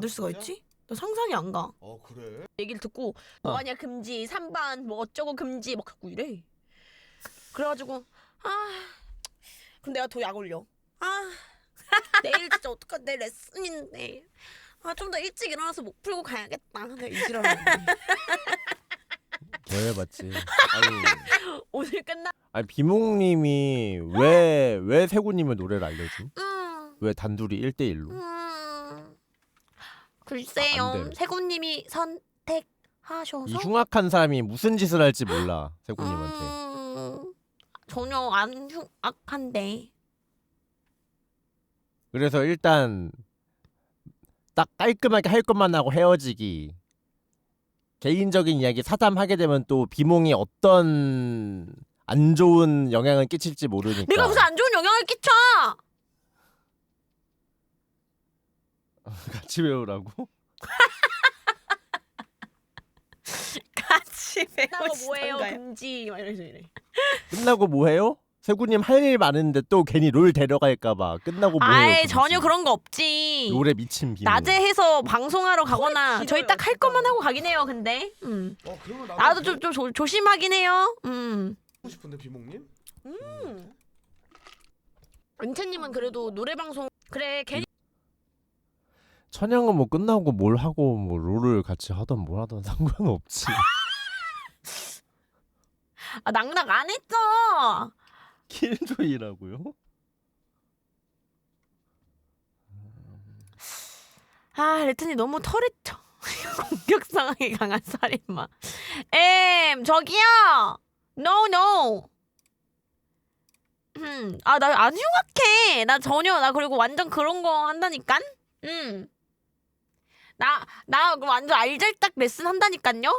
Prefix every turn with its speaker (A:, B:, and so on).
A: 만들 수가 있지? 나 상상이 안 가.
B: 어 그래?
A: 얘기를 듣고
C: 어.
A: 뭐하냐 금지 3반 뭐 어쩌고 금지 막 갖고 이래. 그래가지고 아 그럼 내가 더 약 올려. 아 내일 진짜 어떡하 내 레슨인데 아 좀 더 일찍 일어나서 목 풀고 가야겠다. 내가 이지랄
C: 대해봤지. 아니,
A: 오늘 끝나.
C: 아니 비몽님이 왜 왜 세구님의 노래를 알려줌?
A: 음,
C: 왜 단둘이 1대1로?
A: 음.
C: 아, 안
A: 글쎄요.
C: 돼.
A: 세군님이 선택하셔서
C: 이 흉악한 사람이 무슨 짓을 할지 몰라 세구님한테.
A: 음, 전혀 안 흉악한데.
C: 그래서 일단 딱 깔끔하게 할 것만 하고 헤어지기. 개인적인 이야기 사담하게 되면 또 비몽이 어떤 안 좋은 영향을 끼칠지 모르니까.
A: 내가 무슨 안 좋은 영향을 끼쳐?
C: 같이 외우라고?
A: 같이 배우고 뭐해요 금지 막 이래.
C: 끝나고 뭐해요? 세구님 할 일 많은데 또 괜히 롤 데려갈까봐 끝나고 뭐해요?
A: 아이
C: 그러지.
A: 전혀 그런 거 없지.
C: 롤에 미친 비몽.
A: 낮에 해서 방송하러 가거나
D: 길어요,
A: 저희 딱 할
D: 진짜.
A: 것만 하고 가긴 해요. 근데 음.
B: 어 그러면 나도
A: 나도 좀, 좀 조, 조심하긴 해요. 음.
B: 하고 싶은데 비몽님?
A: 음. 은채님은 그래도 노래 방송 그래 괜히
C: 천양은 뭐 끝나고 뭘 하고 뭐 롤을 같이 하던 뭘 하던 상관없지.
A: 아, 낙낙 안 했죠.
C: 킬조이라고요?
A: 아 레트님 너무 쳐. 공격 상황에 강한 살인마. 엠 저기요. No no. 음, 아, 나 안 흉악해. 나 전혀, 나 그리고 완전 그런 거 한다니깐? 음. 나, 나 완전 알잘딱 레슨 한다니깐요?